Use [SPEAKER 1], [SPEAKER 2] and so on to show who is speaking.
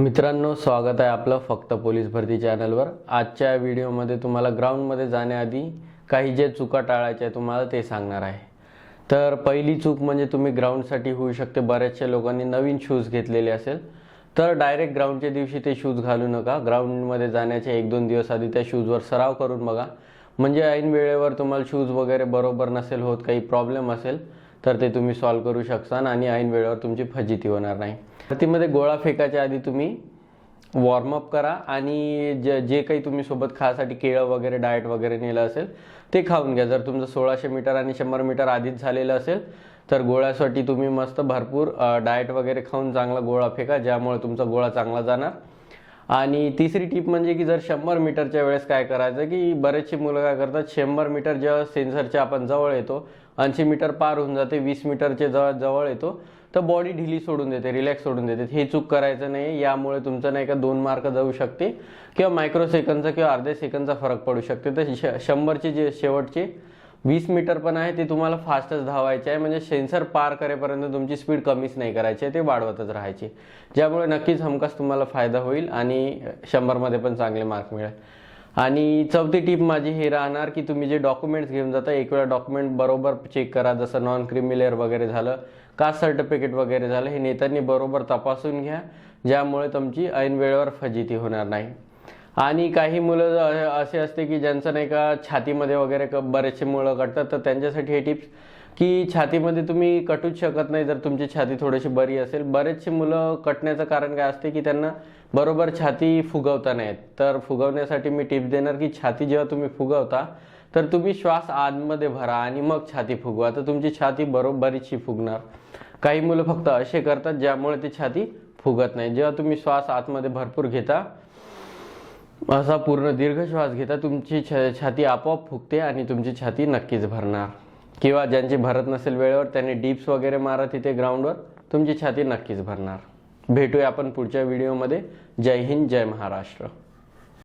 [SPEAKER 1] मित्रांनो स्वागत आहे आपलं फक्त पोलीस भरती चॅनलवर. आजच्या व्हिडिओमध्ये तुम्हाला ग्राउंडमध्ये जाण्याआधी काही जे चुका टाळायच्या आहे तुम्हाला ते सांगणार आहे. तर पहिली चूक म्हणजे तुम्ही ग्राउंडसाठी होऊ शकते. बऱ्याचशा लोकांनी नवीन शूज घेतलेले असेल. तर डायरेक्ट ग्राउंडच्या दिवशी ते शूज घालू नका. ग्राउंडमध्ये जाण्याच्या एक दोन दिवस आधी त्या शूजवर सराव करून बघा. म्हणजे ऐन वेळेवर तुम्हाला शूज वगैरे बरोबर नसेल होत काही प्रॉब्लेम असेल तर ते तुम्ही सॉल्व्ह करू शकता आणि ऐन वेळेवर तुमची फजिती होणार नाही. भरतीमध्ये गोळा फेकायच्या आधी तुम्ही वॉर्मअप करा आणि जे जे काही तुम्ही सोबत खायसाठी केळं वगैरे डाएट वगैरे नेलं असेल ते खाऊन घ्या. जर तुमचं सोळाशे मीटर आणि शंभर मीटर आधीच झालेलं असेल तर गोळ्यासाठी तुम्ही मस्त भरपूर डाएट वगैरे खाऊन चांगला गोळा फेका ज्यामुळे तुमचा गोळा चांगला जाणार. आणि तिसरी टीप म्हणजे की जर शंभर मीटरच्या वेळेस काय करायचं की बरेचशी मुलं काय करतात शंभर मीटर जेव्हा सेन्सरच्या आपण जवळ येतो ऐंशी मीटर पार होऊन जाते वीस मीटरचे जवळ जवळ येतो तर बॉडी ढिली सोडून देते रिलॅक्स सोडून देते. हे चूक करायचं नाही यामुळे तुमचं नाही का दोन मार्क जाऊ शकते किंवा मायक्रो सेकंदचा किंवा अर्ध्या सेकंदचा फरक पडू शकते. तर श शंभरचे जे शेवटचे वीस मीटर पण आहे ते तुम्हाला फास्टच धावायचे आहे. म्हणजे सेन्सर पार करेपर्यंत तुमची स्पीड कमीच नाही करायची आहे ते वाढवतच राहायची ज्यामुळे नक्कीच हमखास तुम्हाला फायदा होईल आणि शंभरमध्ये पण चांगले मार्क मिळेल. आणि चौथी टीप माझी हे राहणार की तुम्ही जे डॉक्युमेंट्स घेऊन जाता एक वेळा डॉक्युमेंट बरोबर चेक करा जसं नॉन क्रिमिलेअर वगैरे झालं कास्ट सर्टिफिकेट वगैरे झालं हे नेत्यांनी बरोबर तपासून घ्या ज्यामुळे तुमची ऐन वेळेवर फजिती होणार नाही. आणि काही मुलं असे असते की ज्यांचं नाही का छातीमध्ये वगैरे क- बरेचसे मुलं कटतात तर त्यांच्यासाठी हे टिप्स की छातीमध्ये तुम्ही कटूच शकत नाही जर तुमची छाती थोडीशी बरी असेल. बरेचसे मुलं कटण्याचं कारण काय असते की त्यांना बरोबर छाती फुगवता नाहीत. तर फुगवण्यासाठी मी टिप्स देणार की छाती जेव्हा तुम्ही फुगवता तर तुम्ही श्वास आतमध्ये भरा आणि मग छाती फुगवा. तर तुमची छाती बरोबरीची फुगणार. काही मुलं फक्त असे करतात ज्यामुळे ती छाती फुगत नाही. जेव्हा तुम्ही श्वास आतमध्ये भरपूर घेता असा पूर्ण दीर्घ श्वास घेता तुमची छ छाती आपोआप फुगते आणि तुमची छाती नक्कीच भरणार. किंवा ज्यांची भरत नसेल वेळेवर त्यांनी डिप्स वगैरे मारा तिथे ग्राउंडवर तुमची छाती नक्कीच भरणार. भेटूया आपण पुढच्या व्हिडिओमध्ये. जय हिंद जय महाराष्ट्र.